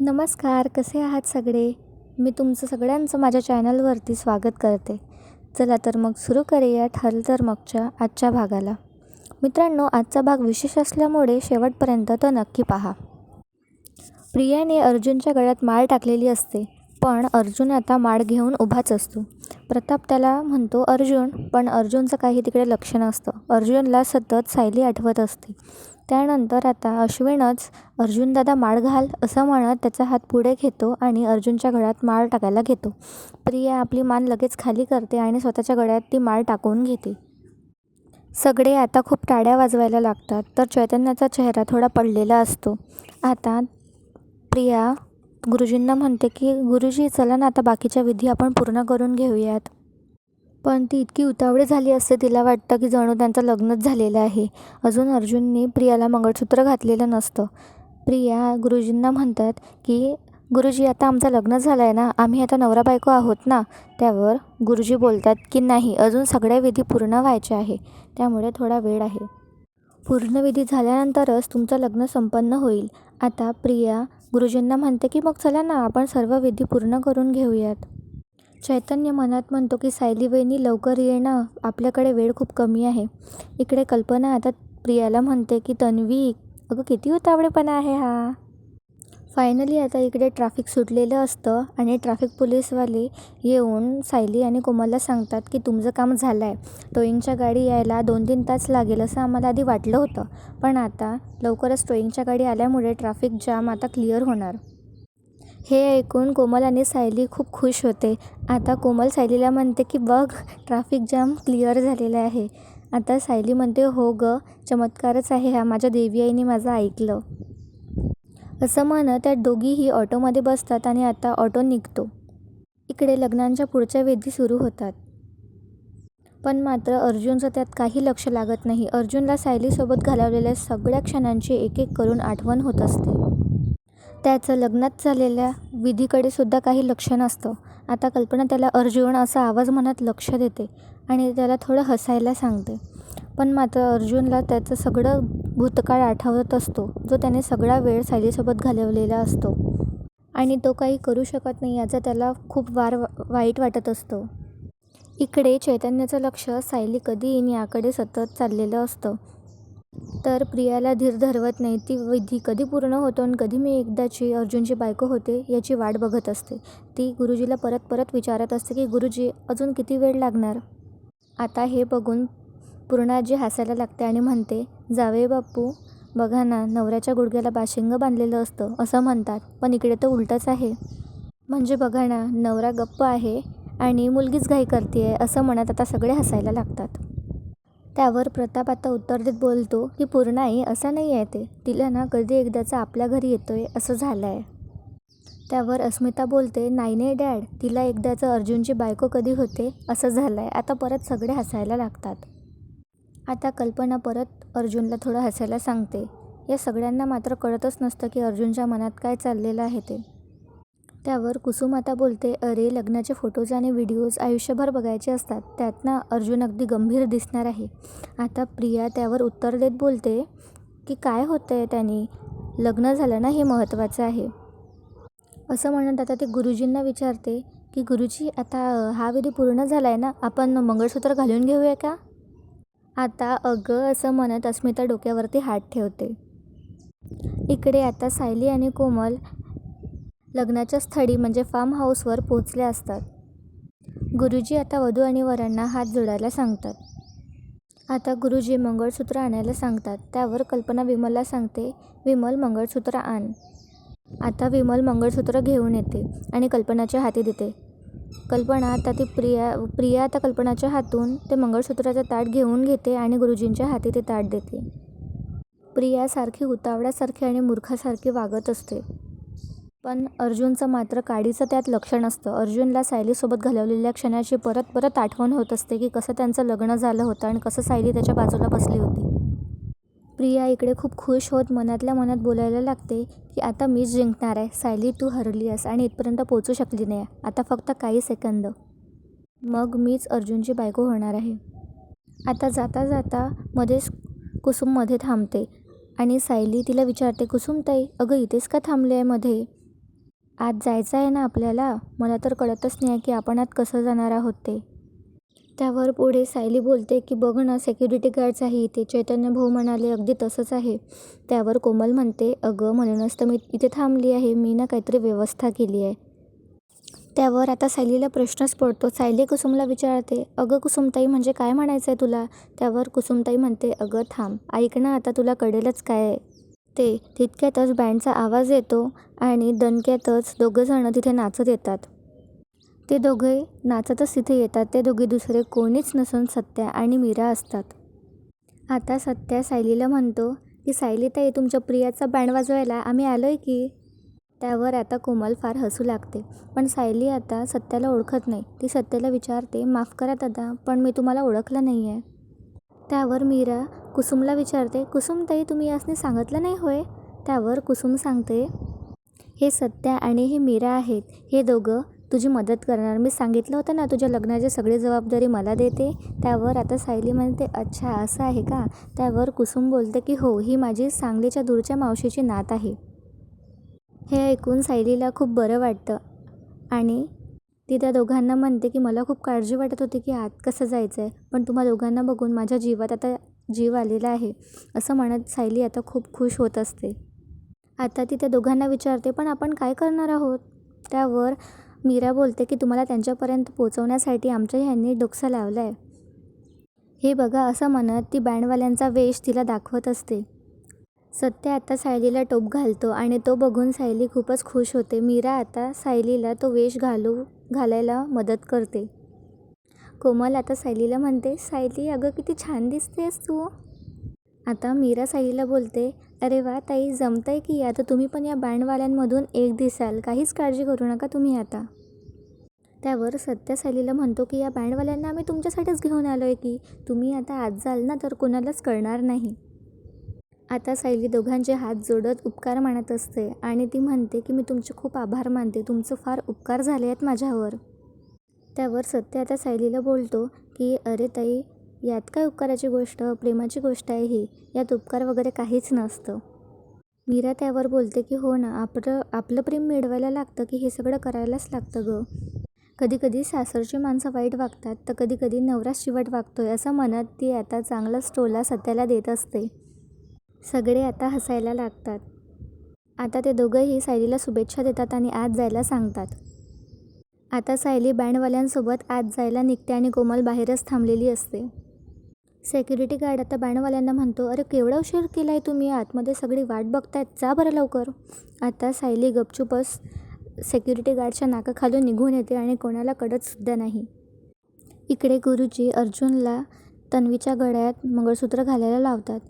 नमस्कार कसे आहात सगळे? मी तुमचं सगळ्यांचं माझ्या चॅनलवरती स्वागत करते. चला तर मग सुरू करूया ठरलं तर मगच्या आजच्या भागाला. मित्रांनो आजचा भाग विशेष असल्यामुळे शेवटपर्यंत तो नक्की पहा. प्रियाने अर्जुनच्या गळ्यात माळ टाकलेली असते पण अर्जुन आता माळ घेऊन उभाच असतो. प्रताप त्याला म्हणतो अर्जुन पण अर्जुनचं काही तिकडे लक्ष नसतं. अर्जुनला सतत सायली आठवत असते. त्यानंतर आता अश्विनच अर्जुनदादा माळ घाल असं म्हणत त्याचा हात पुढे घेतो आणि अर्जुनच्या गळ्यात माळ टाकायला घेतो. प्रिया आपली मान लगेच खाली करते आणि स्वतःच्या गळ्यात ती माळ टाकून घेते. सगळे आता खूप टाळ्या वाजवायला लागतात तर चैतन्याचा चेहरा थोडा पडलेला असतो. आता प्रिया गुरुजींना म्हणते की गुरुजी चला ना आता बाकीच्या विधी आपण पूर्ण करून घेऊयात. पण ती इतकी उतावळी झाली असते तिला वाटतं की जणू त्यांचं लग्नच झालेलं आहे. अजून अर्जुनने प्रियाला मंगळसूत्र घातलेलं नसतं. प्रिया गुरुजींना म्हणतात की गुरुजी आता आमचं लग्न झालं आहे ना? आम्ही आता नवरा बायको आहोत ना? त्यावर गुरुजी बोलतात की नाही अजून सगळ्या विधी पूर्ण व्हायच्या आहे. त्यामुळे थोडा वेळ आहे. पूर्ण विधी झाल्यानंतरच तुमचं लग्न संपन्न होईल. आता प्रिया गुरुजींना म्हणते की मग चला ना आपण सर्व विधी पूर्ण करून घेऊयात. चैतन्य मनात म्हणतो की सायली वहिनी लवकर येणं आपल्याकडे वेळ खूप कमी आहे. इकडे कल्पना आता प्रियाला म्हणते की तन्वी अगं किती उतावळेपणा आहे हा. फायनली आता इकडे ट्रॅफिक सुटलेलं असतं आणि ट्रॅफिक पोलीसवाले येऊन सायली आणि कोमलला सांगतात की तुमचं काम झालं आहे टोईंगच्या गाडी यायला दोन तीन तास लागेल असं आम्हाला आधी वाटलं होतं. पण आता लवकरच टोईंगच्या गाडी आल्यामुळे ट्रॅफिक जाम आता क्लिअर होणार. हे ऐकून कोमल आणि सायली खूप खुश होते. आता कोमल सायलीला म्हणते की बघ ट्रॅफिक जाम क्लिअर झालेला आहे. आता सायली म्हणते हो गं चमत्कारच आहे हा माझ्या देवी आईने माझं ऐकलं. असं म्हणत त्या दोघीही ऑटोमध्ये बसतात आणि आता ऑटो निघतो. इकडे लग्नांच्या पुढच्या वेधी सुरू होतात. पण मात्र अर्जुनचं त्यात काही लक्ष लागत नाही. अर्जुनला सायलीसोबत घालवलेल्या सगळ्या क्षणांची एक एक करून आठवण होत असते. त्याचं लग्नात झालेल्या विधीकडे सुद्धा काही लक्ष नसतं. आता कल्पना त्याला अर्जुन असा आवाज म्हणत लक्ष देते आणि त्याला थोडं हसायला सांगते. पण मात्र अर्जुनला त्याचं सगळं भूतकाळ आठवत असतो जो त्याने सगळा वेळ सायलीसोबत घालवलेला असतो. आणि तो काही करू शकत नाही याचा त्याला खूप वार वाईट वाटत असतं. इकडे चैतन्याचं लक्ष सायली कधी येईन याकडे सतत चाललेलं असतं. तर प्रियाला धीर धरवत नाही. ती विधी कधी पूर्ण होतो आणि कधी मी एकदाची अर्जुनची बायको होते याची वाट बघत असते. ती गुरुजीला परत परत विचारत असते की गुरुजी अजून किती वेळ लागणार? आता हे बघून पूर्णाजी हसायला लागते आणि म्हणते जावे बाप्पू बघा ना नवऱ्याच्या गुडघ्याला बाशिंग बांधलेलं असतं असं म्हणतात पण इकडे तर उलटंच आहे. म्हणजे बघा ना नवरा गप्प आहे आणि मुलगीच घाई करते आहे असं म्हणत आता सगळे हसायला लागतात. त्यावर प्रताप आता उत्तर देत बोलतो की पूर्णाई असं नाही आहे ते. तिला ना कधी एकदाचं आपल्या घरी येतो आहे असं झालं आहे त्यावर अस्मिता बोलते नाही नाही डॅड. तिला एकदाचं अर्जुनची बायको कधी होते असं झालं आहे आता परत सगळे हसायला लागतात. आता कल्पना परत अर्जुनला थोडं हसायला सांगते. या सगळ्यांना मात्र कळतच नसतं की अर्जुनच्या मनात काय चाललेलं आहे ते. त्यावर कुसुम आता बोलते अरे लग्नाचे फोटोज आणि व्हिडिओज आयुष्यभर बघायचे असतात. त्यातनं अर्जुन अगदी गंभीर दिसणार आहे. आता प्रिया त्यावर उत्तर देत बोलते की काय होतं आहे त्यांनी? लग्न झालं ना हे महत्त्वाचं आहे. असं म्हणत आता ते गुरुजींना विचारते की गुरुजी आता हा विधी पूर्ण झाला आहे ना? आपण मंगळसूत्र घालून घेऊया का? आता अगं असं म्हणत अस्मिता डोक्यावरती हात ठेवते. इकडे आता सायली आणि कोमल लग्नाच्या स्थळी म्हणजे फार्म हाऊसवर पोहोचले असतात. गुरुजी आता वधू आणि वरांना हात जोडायला सांगतात. आता गुरुजी मंगळसूत्र आणायला सांगतात. त्यावर कल्पना विमलला सांगते विमल मंगळसूत्र आण. आता विमल मंगळसूत्र घेऊन येते आणि कल्पनाच्या हाती देते. कल्पना आता ती प्रिया प्रिया आता कल्पनाच्या हातून ते मंगळसूत्राचं ताट घेऊन घेते आणि गुरुजींच्या हाती ते ताट देते. प्रिया सारखी उतावळ्यासारखी आणि मूर्खासारखी वागत असते. पण अर्जुनचं मात्र काडीचं त्यात लक्ष नसतं अर्जुनला सायलीसोबत घालवलेल्या क्षणाची परत परत आठवण होत असते की कसं त्यांचं लग्न झालं होतं आणि कसं सायली त्याच्या बाजूला बसली होती. प्रिया इकडे खूप खुश होत मनातल्या मनात बोलायला लागते की आता मीच जिंकणार आहे. सायली तू हरली आहेस आणि इथपर्यंत पोचू शकली नाही. आता फक्त काही सेकंद. मग मीच अर्जुनची बायको होणार आहे. आता जाता जाता मध्येच कुसुममध्ये थांबते आणि सायली तिला विचारते कुसुमताई अगं इथेच का थांबले आहे मध्ये आत जायचं आहे ना आपल्याला? मला तर कळतच नाही आहे की आपण आत कसं जाणार आहोत ते. त्यावर पुढे सायली बोलते की बघ ना सेक्युरिटी गार्ड्स आहे इथे. चैतन्य भाऊ म्हणाले अगदी तसंच आहे. त्यावर कोमल म्हणते अगं म्हणूनच तर मी इथे थांबली आहे. मी ना काहीतरी व्यवस्था केली आहे. त्यावर आता सायलीला प्रश्नच पडतो. सायली कुसुमला विचारते अगं कुसुमताई म्हणजे काय म्हणायचं आहे तुला? त्यावर कुसुमताई म्हणते अगं थांब. ऐक ना आता तुला कळेलच काय आहे. ते तितक्यातच बँडचा आवाज येतो आणि दणक्यातच दोघंजणं तिथे नाचत येतात. ते दोघे नाचतच तिथे येतात. ते दोघे दुसरे कोणीच नसून सत्या आणि मीरा असतात. आता सत्या सायलीला म्हणतो की सायली ताई तुमच्या प्रियाचा बँड वाजवायला आम्ही आलो आहे की? त्यावर आता कोमल फार हसू लागते. पण सायली आता सत्याला ओळखत नाही. ती सत्याला विचारते माफ करा दादा पण मी तुम्हाला ओळखलं नाही आहे त्यावर मीरा कुसुमला विचारते कुसुम ताई तुम्ही यासने सांगितलं नाही होय? त्यावर कुसुम सांगते हे सत्या आणि हे मीरा आहेत. हे दोघं तुझी मदत करणार. मी सांगितलं होतं ना तुझ्या लग्नाची सगळी जबाबदारी मला देते. त्यावर आता सायली म्हणते अच्छा असं आहे का? त्यावर कुसुम बोलते की हो ही माझी सांगलीच्या दूरच्या मावशीची नात आहे. हे ऐकून सायलीला खूप बरं वाटतं आणि ती त्या दोघांना म्हणते की मला खूप काळजी वाटत होती की आत कसं जायचं आहे पण तुम्हा दोघांना बघून माझ्या जीवात आता जीव आलेला आहे. असं म्हणत सायली आता खूप खुश होत असते. आता ती त्या दोघांना विचारते पण आपण काय करणार आहोत? त्यावर मीरा बोलते की तुम्हाला त्यांच्यापर्यंत पोचवण्यासाठी आमच्या ह्यांनी डोकसं लावलं आहे हे बघा असं म्हणत ती बँडवाल्यांचा वेश तिला दाखवत असते. सत्य आता सायलीला टोप घालतो आणि तो बघून सायली खूपच खुश होते. मीरा आता सायलीला तो वेश घालू घालायला मदत करते. कोमल आता सायलीला म्हणते सायली अगं किती छान दिसतेस तू. आता मीरा सायलीला बोलते अरे वा ताई जमतंय आहे की. आता तुम्ही पण या बँडवाल्यांमधून एक दिसाल. काहीच काळजी करू नका तुम्ही आता. त्यावर सत्य सायलीला म्हणतो की या बँडवाल्यांना आम्ही तुमच्यासाठीच घेऊन आलो आहे की. तुम्ही आता आत जाल ना तर कोणालाच कळणार नाही. आता सायली दोघांचे हात जोडत उपकार मानत असते आणि ती म्हणते की मी तुमचे खूप आभार मानते. तुमचं फार उपकार झाले आहेत माझ्यावर. त्यावर सत्य आता सायलीला बोलतो की अरे ताई यात काय उपकाराची गोष्ट? प्रेमाची गोष्ट आहे ही. यात उपकार वगैरे काहीच नसतं. मीरा त्यावर बोलते की हो ना आपलं आपलं प्रेम मिळवायला लागतं की हे सगळं करायलाच लागतं गं. कधीकधी सासरची माणसं वाईट वागतात तर कधीकधी नवरा शिवट चिवट वागतोय असं म्हणत ती आता चांगलाच टोला सत्याला देत असते. सगळे आता हसायला लागतात. आता ते दोघंही सायलीला शुभेच्छा देतात आणि आत जायला सांगतात. आता सायली बँडवाल्यांसोबत आत जायला निघते आणि कोमल बाहेरच थांबलेली असते. सेक्युरिटी गार्ड आता बँडवाल्यांना म्हणतो अरे केवढा उशीर केला आहे तुम्ही? आतमध्ये सगळी वाट बघतायत. जा बरं लवकर. आता सायली गपचूपच सेक्युरिटी गार्डच्या नाकाखालून निघून येते आणि कोणाला कळतसुद्धा नाही. इकडे गुरुजी अर्जुनला तन्वीच्या गळ्यात मंगळसूत्र घालायला लावतात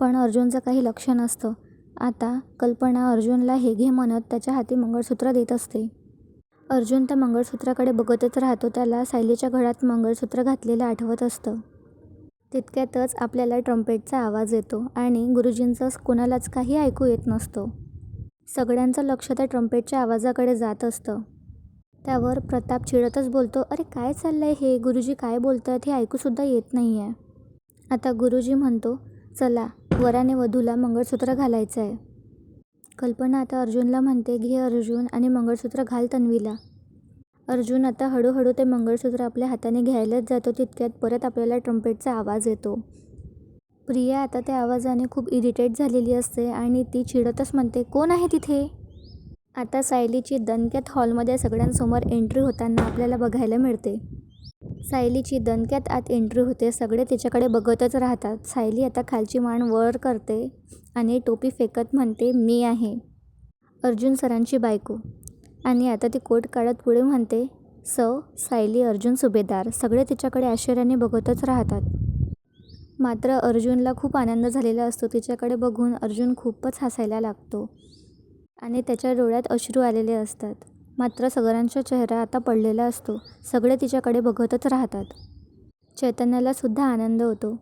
पण अर्जुनचं काही लक्ष नसतं. आता कल्पना अर्जुनला हे घे म्हणत त्याच्या हाती मंगळसूत्र देत असते. अर्जुन त्या मंगळसूत्राकडे बघतच राहतो त्याला सायलीच्या गळ्यात मंगळसूत्र घातलेलं आठवत असतं. तितक्यातच आपल्याला ट्रम्पेटचा आवाज येतो आणि गुरुजींचं कोणालाच काही ऐकू येत नसतो. सगळ्यांचं लक्ष त्या ट्रम्पेटच्या आवाजाकडे जात असतं. त्यावर प्रताप चिडतच बोलतो अरे काय चाललं आहे हे? गुरुजी काय बोलत आहेत हे ऐकूसुद्धा येत नाही आहे आता गुरुजी म्हणतो चला वराने वधूला मंगळसूत्र घालायचं आहे कल्पना आता अर्जुनला म्हणते घे अर्जुन आणि मंगळसूत्र घाल तन्वीला. अर्जुन आता हळूहळू ते मंगळसूत्र आपल्या हाताने घ्यायलाच जातो तितक्यात परत आपल्याला ट्रम्पेटचा आवाज येतो. प्रिया आता त्या आवाजाने खूप इरिटेट झालेली असते आणि ती चिडतच म्हणते कोण आहे तिथे? आता सायलीची दणक्यात हॉलमध्ये सगळ्यांसमोर एंट्री होताना आपल्याला बघायला मिळते. सायलीची दणक्यात आत एंट्री होते. सगळे तिच्याकडे बघतच राहतात. सायली आता खालची मान वर करते आणि टोपी फेकत म्हणते मी आहे. अर्जुन सरांची बायको. आणि आता ती कोट काढत पुढे म्हणते स सायली अर्जुन सुभेदार. सगळे तिच्याकडे आश्चर्याने बघतच राहतात. मात्र अर्जुनला खूप आनंद झालेला असतो. तिच्याकडे बघून अर्जुन खूपच हसायला लागतो आणि त्याच्या डोळ्यात अश्रू आलेले असतात. मात्र सगळ्यांचा चेहरा आता पडलेला असतो. सगळे तिच्याकडे बघतच राहतात. चैतन्यालासुद्धा आनंद होतो.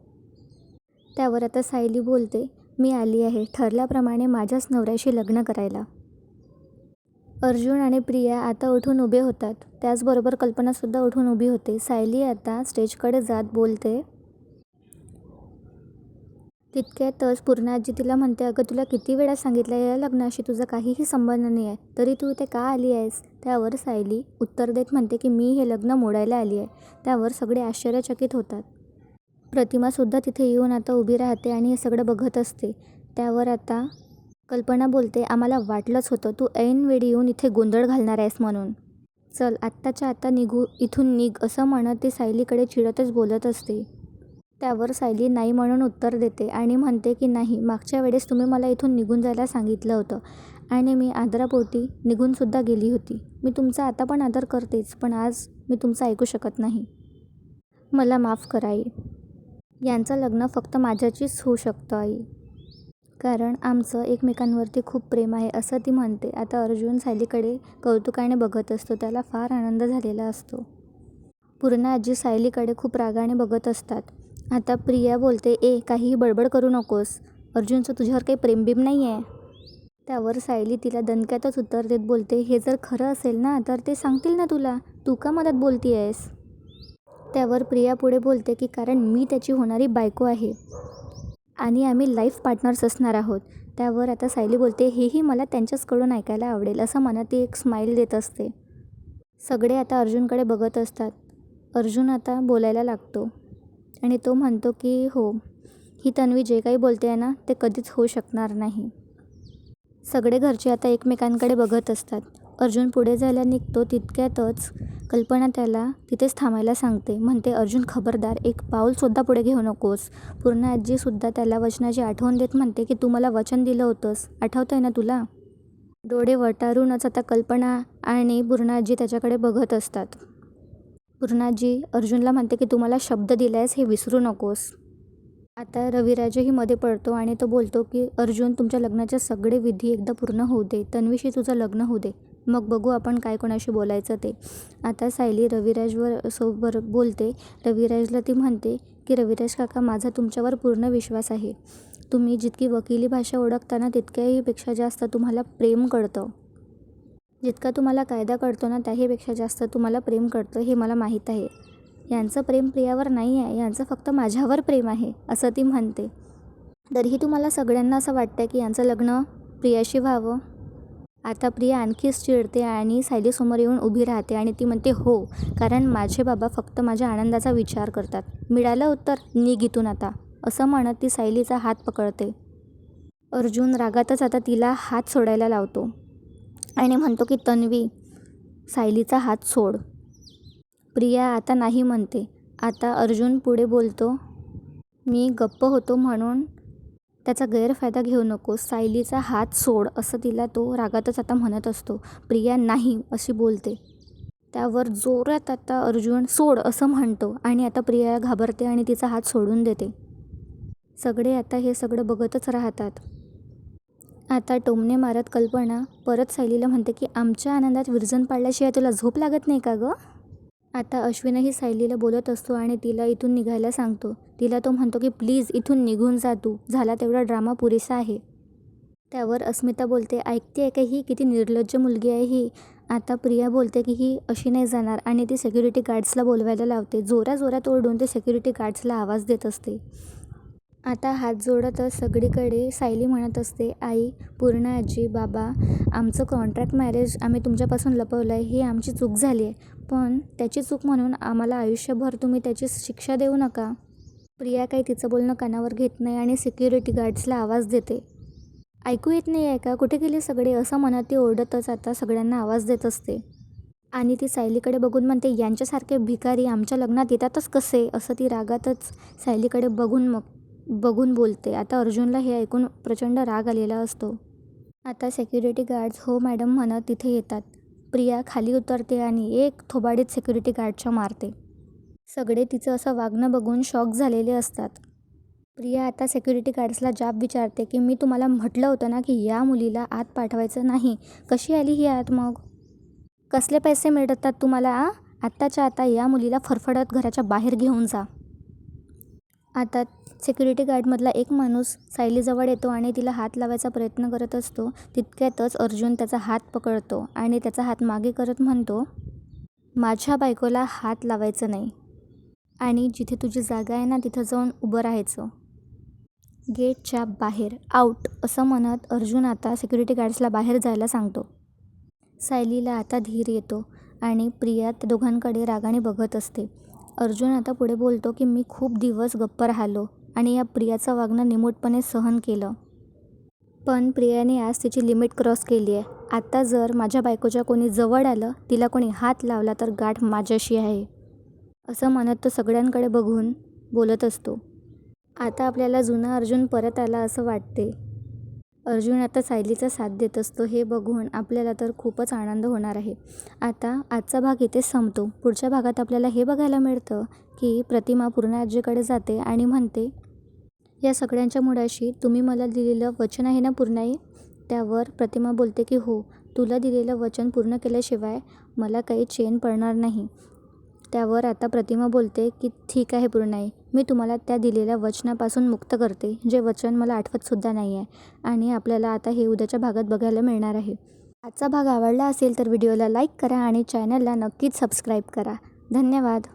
त्यावर आता सायली बोलते मी आली आहे. ठरल्याप्रमाणे माझ्याच नवऱ्याशी लग्न करायला. अर्जुन आणि प्रिया आता उठून उभे होतात. त्याचबरोबर कल्पनासुद्धा उठून उभी होते. सायली आता स्टेजकडे जात बोलते तितक्यातच पूर्णाआजी तिला म्हणते अगं तुला किती वेळा सांगितलं या लग्नाशी? तुझा काहीही संबंध नाही आहे. तरी तू इथे का आली आहेस? त्यावर सायली उत्तर देत म्हणते की मी हे लग्न मोडायला आली आहे. त्यावर सगळे आश्चर्यचकित होतात. प्रतिमासुद्धा तिथे येऊन आता उभी राहते आणि हे सगळं बघत असते. त्यावर आता कल्पना बोलते आम्हाला वाटलंच होतं तू ऐनवेळी येऊन इथे गोंधळ घालणार आहेस म्हणून. चल आत्ताच्या आत्ता निघू इथून निघ असं म्हणत ती सायलीकडे चिडतच बोलत असते. त्यावर सायली नाही म्हणून उत्तर देते आणि म्हणते की नाही मागच्या वेळेस तुम्ही मला इथून निघून जायला सांगितलं होतं आणि मी आदरापोटी निघूनसुद्धा गेली होती. मी तुमचा आता पण आदर करतेच पण आज मी तुमचं ऐकू शकत नाही. मला माफ करा आई. यांचं लग्न फक्त माझ्याचीच होऊ शकतं आई. कारण आमचं एकमेकांवरती खूप प्रेम आहे असं ती म्हणते. आता अर्जुन सायलीकडे कौतुकाने बघत असतो त्याला फार आनंद झालेला असतो. पूर्ण आजी सायलीकडे खूप रागाने बघत असतात. आता प्रिया बोलते ए काहीही बडबड करू नकोस. अर्जुनचं तुझ्यावर काही प्रेमबिम नाही आहे त्यावर सायली तिला दणक्यातच उत्तर देत बोलते हे जर खरं असेल ना तर ते सांगतील ना तुला. तू का मदत बोलती आहेस त्यावर प्रिया पुढे बोलते की कारण मी त्याची होणारी बायको आहे. आणि आम्ही लाईफ पार्टनर्स असणार आहोत. त्यावर आता सायली बोलते हेही मला त्यांच्याचकडून ऐकायला आवडेल असं मनात ती एक स्माईल देत असते. सगळे आता अर्जुनकडे बघत असतात. अर्जुन आता बोलायला लागतो. आणि तो म्हणतो की हो ही तन्वी जे काही बोलते आहे ना ते कधीच होऊ शकणार नाही. सगळे घरचे आता एकमेकांकडे बघत असतात. अर्जुन पुढे जायला निघतो तितक्यातच कल्पना त्याला तिथेच थांबायला सांगते. म्हणते अर्जुन खबरदार एक पाऊलसुद्धा पुढे घेऊ नकोस. पूर्ण आजीसुद्धा त्याला वचनाची आठवण देत म्हणते की तू मला वचन दिलं होतंस. आठवतं आहे ना तुला? डोळे वटारूनच आता कल्पना आणि पूर्णाजी त्याच्याकडे बघत असतात. पूर्णाजी अर्जुनला म्हणते की तू मला शब्द दिला आहेस हे विसरू नकोस. आता रविराजही मध्ये पडतो आणि तो बोलतो की अर्जुन तुमच्या लग्नाचे सगळे विधी एकदा पूर्ण होऊ दे. तन्वीशी तुझं लग्न होऊ दे. मग बघू आपण काय कोणाशी बोलायचं ते. आता सायली रविराजवर सोबर बोलते. रविराजला ती म्हणते की रविराज काका माझा तुमच्यावर पूर्ण विश्वास आहे. तुम्ही जितकी वकिली भाषा ओळखताना तितक्याहीपेक्षा जास्त तुम्हाला प्रेम कळतं. जितका तुम्हाला कायदा कळतो ना त्याहीपेक्षा जास्त तुम्हाला प्रेम कळतं हे मला माहीत आहे. यांचं प्रेम प्रियावर नाही आहे यांचं फक्त माझ्यावर प्रेम आहे असं ती म्हणते. तरीही तुम्हाला सगळ्यांना असं वाटतं की यांचं लग्न प्रियाशी व्हावं? आता प्रिया आणखीच चिडते आणि सायलीसमोर येऊन उभी राहते आणि ती म्हणते हो कारण माझे बाबा फक्त माझ्या आनंदाचा विचार करतात. मिळालं उत्तर निघ आता असं म्हणत ती सायलीचा हात पकडते. अर्जुन रागातच आता तिला हात सोडायला लावतो. आणि म्हणतो की तन्वी सायलीचा हात सोड. प्रिया आता नाही म्हणते. आता अर्जुन पुढे बोलतो मी गप्प होतो म्हणून त्याचा गैरफायदा घेऊ नको सायलीचा हात सोड असं तिला तो रागातच आता म्हणत असतो. प्रिया नाही अशी बोलते. त्यावर जोरात आता अर्जुन सोड असं म्हणतो आणि आता प्रिया घाबरते आणि तिचा हात सोडून देते. सगळे आता हे सगळं बघतच राहतात. आता टोमणे मारत कल्पना परत सायलीला म्हणते की आमच्या आनंदात विरजन पाडल्याशिवाय तुला झोप लागत नाही का गं? आता अश्विनही सायलीला बोलत असतो आणि तिला इथून निघायला सांगतो. तिला तो म्हणतो की प्लीज इथून निघून जा तू. झाला तेवढा ड्रामा पुरेसा आहे. त्यावर अस्मिता बोलते ऐकते आहे का ही? किती निर्लज्ज मुलगी आहे ही. आता प्रिया बोलते की ही अशी नाही जाणार. आणि ती सेक्युरिटी गार्ड्सला बोलवायला लावते. जोरा जोरात ओरडून ते सेक्युरिटी गार्ड्सला आवाज देत असते. आता हात जोडतच सगळीकडे सायली म्हणत असते आई पूर्ण आजी बाबा आमचं कॉन्ट्रॅक्ट मॅरेज आम्ही तुमच्यापासून लपवलं आहे ही आमची चूक झाली आहे पण त्याची चूक म्हणून आम्हाला आयुष्यभर तुम्ही त्याची शिक्षा देऊ नका. प्रिया काही तिचं बोलणं कानावर घेत नाही आणि सिक्युरिटी गार्ड्सला आवाज देते. ऐकू येत नाही आहे का? कुठे गेले सगळे? असं म्हणत ती ओरडतच आता सगळ्यांना आवाज देत असते. आणि ती सायलीकडे बघून म्हणते यांच्यासारखे भिकारी आमच्या लग्नात येतातच कसे? असं ती रागातच सायलीकडे बघून मग बघून बोलते. आता अर्जुनला हे ऐकून प्रचंड राग आलेला असतो. आता सेक्युरिटी गार्ड्स हो मॅडम म्हणत तिथे येतात. प्रिया खाली उतरते आणि एक थोबाडीत सेक्युरिटी गार्डच्या मारते. सगळे तिचं असं वागणं बघून शॉक झालेले असतात. प्रिया आता सेक्युरिटी गार्ड्सला जाब विचारते की मी तुम्हाला म्हटलं होतं ना की या मुलीला आत पाठवायचं नाही. कशी आली ही आत मग? कसले पैसे मिळतात तुम्हाला आत्ताच्या आता या मुलीला फरफडत घराच्या बाहेर घेऊन जा. आता सिक्युरिटी गार्डमधला एक माणूस सायलीजवळ येतो आणि तिला हात लावायचा प्रयत्न करत असतो. तितक्यातच अर्जुन त्याचा हात पकडतो आणि त्याचा हात मागे करत म्हणतो माझ्या बायकोला हात लावायचं नाही आणि जिथे तुझी जागा आहे ना तिथं जाऊन उभं राहायचं. गेटच्या बाहेर आऊट असं म्हणत अर्जुन आता सिक्युरिटी गार्ड्सला बाहेर जायला सांगतो. सायलीला आता धीर येतो आणि प्रिया त्या दोघांकडे रागाने बघत असते. अर्जुन आता पुढे बोलतो की मी खूप दिवस गप्प राहिलो. आणि या प्रियाचं वागणं निमूटपणे सहन केलं. पण प्रियाने आज तिची लिमिट क्रॉस केली आहे. आता जर माझ्या बायकोच्या कोणी जवळ आलं तिला कोणी हात लावला तर गाठ माझ्याशी आहे. असं म्हणत तो सगळ्यांकडे बघून बोलत असतो. आता आपल्याला जुना अर्जुन परत आला असं वाटते. अर्जुन आता सायलीचा साथ देत असतो हे बघून आपल्याला तर खूपच आनंद होणार आहे. आता आजचा भाग इथेच संपतो. पुढच्या भागात आपल्याला हे बघायला मिळतं की प्रतिमा पूर्णाजीकडे जाते आणि म्हणते या सगळ्यांच्या मुळाशी तुम्ही मला दिलेलं वचन आहे ना पूर्णाई? त्यावर प्रतिमा बोलते की हो तुला दिलेलं वचन पूर्ण केल्याशिवाय मला काही चेन पडणार नाही. त्यावर आता प्रतिमा बोलते की ठीक आहे पूर्णाई मी तुम्हाला त्या दिलेल्या वचनापासून मुक्त करते जे वचन मला आठवतसुद्धा नाही आहे आणि आपल्याला आता हे उद्याच्या भागात बघायला मिळणार आहे. आजचा भाग आवडला असेल तर व्हिडिओला लाईक करा आणि चॅनलला नक्कीच सबस्क्राईब करा. धन्यवाद.